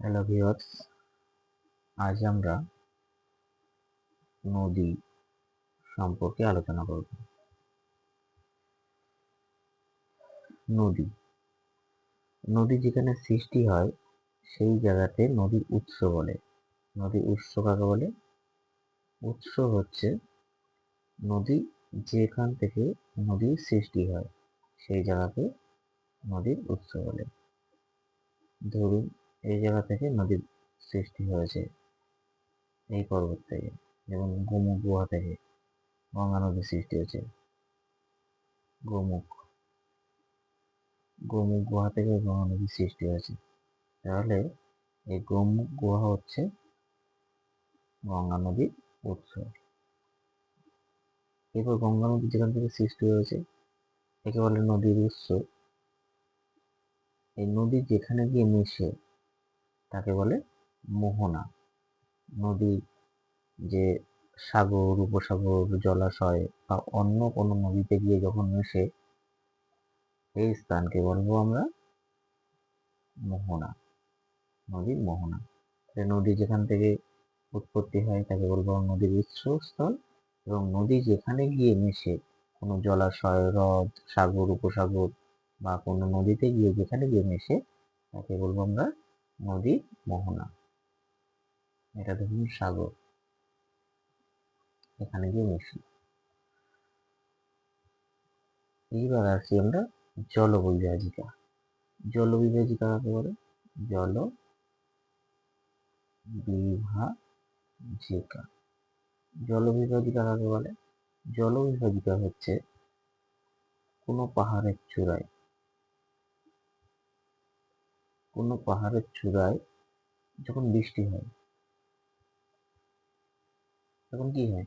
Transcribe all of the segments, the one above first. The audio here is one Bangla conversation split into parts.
হ্যালো ভিউয়ার্স আজ আমরা নদী সম্পর্কে আলোচনা করব। নদী। নদী যেখানে সৃষ্টি হয়, সেই জায়গাতে নদীর উৎস বলে। নদীর উৎস কাকে বলে? উৎস হচ্ছে নদী যেখান থেকে নদীর সৃষ্টি হয়, সেই জায়গাকে নদীর উৎস বলে। ধরুন এই জায়গা থেকে নদীর সৃষ্টি হয়েছে এই পর্বত থেকে যেমন গোমুখ গুহা থেকে গঙ্গা নদীর সৃষ্টি হয়েছে। গোমুখ। গোমুখ গুহা থেকে গঙ্গা নদীর সৃষ্টি হয়েছে। তাহলে এই গোমুখ গুহা হচ্ছে গঙ্গা নদীর উৎস। এরপর গঙ্গা নদী যেখান থেকে সৃষ্টি হয়েছে একে বলে নদীর উৎস। এই নদী যেখানে গিয়ে মিশে তাকে বলে মোহনা। নদী যে সাগর, উপসাগর, জলাশয় বা অন্য কোনো নদীতে গিয়ে যখন মেশে, এই স্থানকে বলব আমরা মোহনা। নদীর মোহনা। নদী যেখান থেকে উৎপত্তি হয়, তাকে বলব নদীর উৎসস্থল। এবং নদী যেখানে গিয়ে মেশে, কোনো জলাশয়, হ্রদ, সাগর, উপসাগর বা কোনো নদীতে গিয়ে যেখানে গিয়ে মেশে, তাকে বলব আমরা নদীর মোহনা। এটা ধরুন সাগর। এখানে গিয়ে মিশি এইবার আসি আমরা জলবিভাজিকা। জলবিভাজিকা কাকে বলে? জল বিভাজিকা জলবিভাজিকা কাকে বলে? জলবিভাজিকা হচ্ছে কোনো পাহাড়ের চূড়ায় কোনো পাহাড়ের চূড়ায় যখন বৃষ্টি হয়, তখন কি হয়?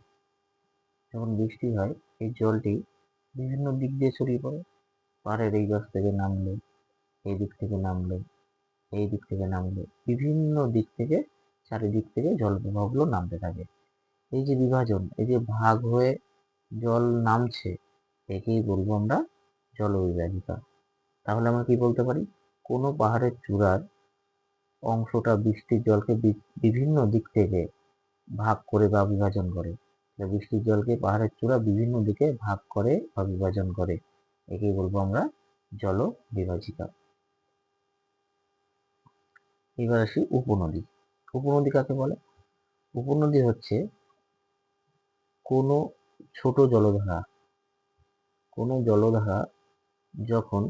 যখন বৃষ্টি হয়, এই জলটি বিভিন্ন দিক দিয়ে ছড়িয়ে পড়ে। পাহাড়ের এই গাছ থেকে নামলো, এই দিক থেকে নামলো, এই দিক থেকে নামলো। বিভিন্ন দিক থেকে, চারিদিক থেকে জল প্রবাহগুলো নামতে থাকে। এই যে বিভাজন, এই যে ভাগ হয়ে জল নামছে, একেই বলব আমরা জল জলবিভাজিকা। তাহলে আমরা কি বলতে পারি? কোনো পাহাড়ের চূড়ার অংশটা বৃষ্টির জলকে বিভিন্ন দিক থেকে ভাগ করে বা বিভাজন করে। বৃষ্টির জলকে পাহাড়ের চূড়া বিভিন্ন দিকে ভাগ করে বা বিভাজন করে। একেই বলব আমরা জল বিভাজিকা। এবার আসি উপনদী। উপনদী কাকে বলে? উপনদী হচ্ছে কোনো ছোট জলধারা। কোনো জলধারা যখন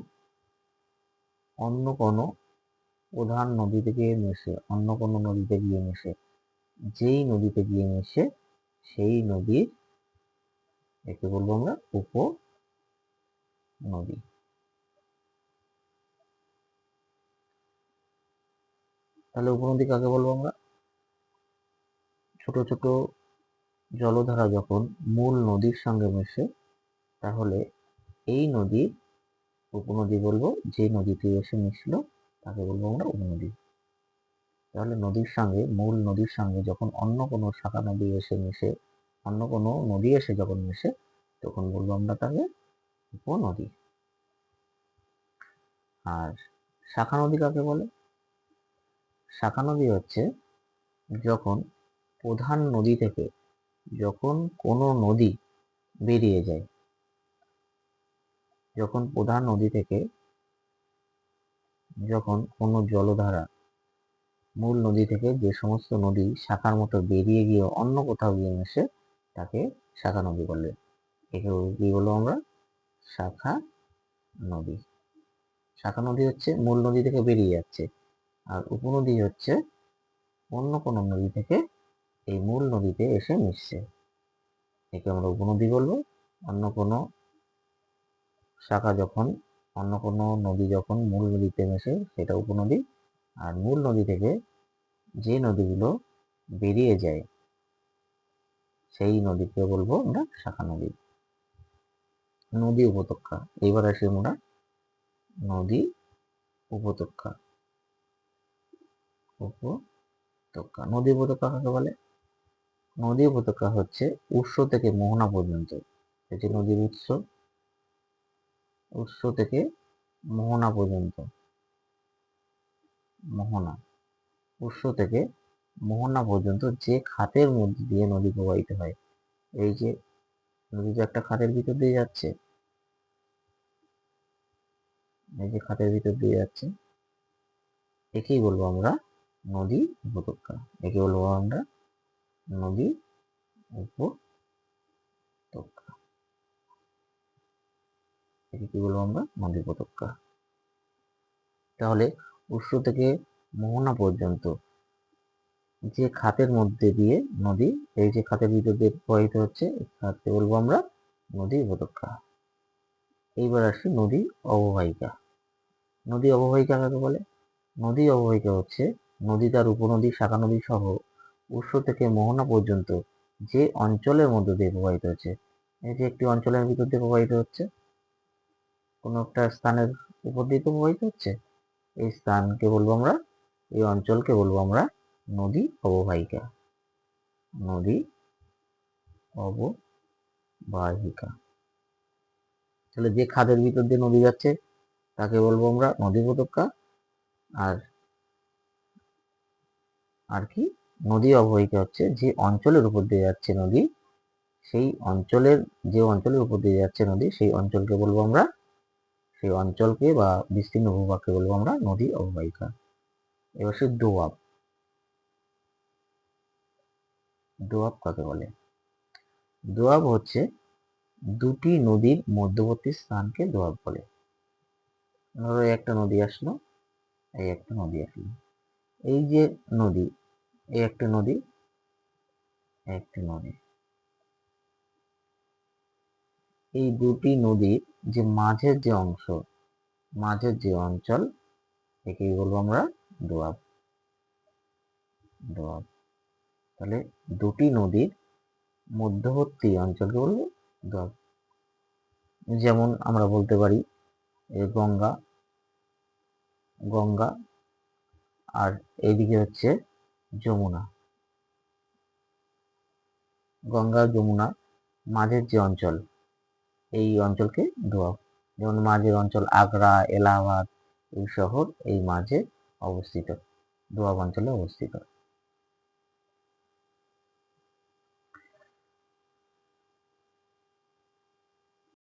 অন্য কোনো প্রধান নদীতে গিয়ে মেশে, অন্য কোনো নদীতে গিয়ে মেশে, যেই নদীতে গিয়ে মেশে, সেই নদীর, একে বলব আমরা উপ নদী তাহলে উপনদী কাকে বলব আমরা? ছোট ছোট জলধারা যখন মূল নদীর সঙ্গে মেশে, তাহলে এই নদীর উপনদী বলব, যে নদীতে এসে মিশলো, তাকে বলব আমরা উপনদী। তাহলে নদীর সঙ্গে, মূল নদীর সঙ্গে যখন অন্য কোনো শাখা নদী এসে মিশে, অন্য কোনো নদী এসে যখন মিশে, তখন বলব আমরা তাকে উপনদী। আর শাখা নদী কাকে বলে? শাখা নদী হচ্ছে যখন প্রধান নদী থেকে যখন কোনো নদী বেরিয়ে যায় যখন প্রধান নদী থেকে যখন কোনো জলধারা মূল নদী থেকে যে সমস্ত নদী শাখার মতো বেরিয়ে গিয়ে অন্য কোথাও গিয়ে মেশে, তাকে শাখা নদী বলে। একে কি বলব আমরা? শাখা নদী। শাখা নদী হচ্ছে মূল নদী থেকে বেরিয়ে যাচ্ছে। আর উপনদী হচ্ছে অন্য কোনো নদী থেকে এই মূল নদীতে এসে মিশছে। একে আমরা উপনদী বলব। অন্য কোনো শাখা যখন, অন্য কোনো নদী যখন মূল নদীতে মেশে, সেটা উপনদী। আর মূল নদী থেকে যে নদীগুলো বেরিয়ে যায়, সেই নদীকে বলব আমরা শাখা নদী। নদী উপত্যকা। এইবার আসি আমরা নদী উপত্যকা। উপত্যকা। নদী উপত্যকা কাকে বলে? নদী উপত্যকা হচ্ছে উৎস থেকে মোহনা পর্যন্ত। এটি নদীর উৎস। উৎস থেকে মোহনা পর্যন্ত। মোহনা। উৎস থেকে মোহনা পর্যন্ত যে খাতের মধ্যে দিয়ে নদী প্রবাহিত হয়, এই যে নদী যে একটা খাতের ভিতর দিয়ে যাচ্ছে, এই যে খাতের ভিতর দিয়ে যাচ্ছে, একেই বলব আমরা নদী উপত্যকা। একে বলব আমরা নদী উপত্যকা। একে কি বলব আমরা? নদী উপত্যকা তাহলে উৎস থেকে মোহনা পর্যন্ত যে খাতের মধ্যে দিয়ে নদী, এই যে খাতের ভিতর দিয়ে প্রবাহিত হচ্ছে খাতকে বলব আমরা নদী উপত্যকা এইবার আসি নদী অববাহিকা। নদী অববাহিকা কাকে বলে? নদী অববাহিকা হচ্ছে নদী তার উপনদী, শাখা নদী সহ উৎস থেকে মোহনা পর্যন্ত যে অঞ্চলের মধ্য দিয়ে প্রবাহিত হচ্ছে। এই যে একটি অঞ্চলের ভিতর দিয়ে প্রবাহিত হচ্ছে কোনো একটা স্থানের উপর দিয়ে তো প্রবাহিত হচ্ছে এই স্থানকে বলব আমরা, এই অঞ্চলকে বলব আমরা নদী অববাহিকা। নদী অববাহিকা। তাহলে যে খাদের ভিতর দিয়ে নদী যাচ্ছে, তাকে বলব আমরা নদী উপত্যকা। আর আর কি? নদী অববাহিকা হচ্ছে যে অঞ্চলের উপর দিয়ে যাচ্ছে নদী, সেই অঞ্চলের, যে অঞ্চলের উপর দিয়ে যাচ্ছে নদী, সেই অঞ্চলকে বলব আমরা সেই অঞ্চলকে বা বিস্তীর্ণ ভূভাগকে বলব আমরা নদী অববাহিকা এবার সে দোয়াব। দোয়াব কাকে বলে? দোয়াব হচ্ছে দুটি নদীর মধ্যবর্তী স্থানকে দোয়াব বলে। ধরো একটা নদী আসলো, এই একটা নদী আসলো। এই যে নদী, এই একটা নদী একটি নদী। এই দুটি নদীর যে মাঝের যে অংশ, মাঝের যে অঞ্চল, একেই বলব আমরা দোয়াব। দোয়াব। তাহলে দুটি নদীর মধ্যবর্তী অঞ্চলকে বলব দোয়াব। যেমন আমরা বলতে পারি এই গঙ্গা গঙ্গা, আর এইদিকে হচ্ছে যমুনা। গঙ্গা, যমুনা, মাঝের যে অঞ্চল এই অঞ্চলকে ধোয়া যেমন মাঝের অঞ্চল আগ্রা, এলাহাবাদ এই শহর এই মাঝে অবস্থিত। দোয়াব অঞ্চলে অবস্থিত।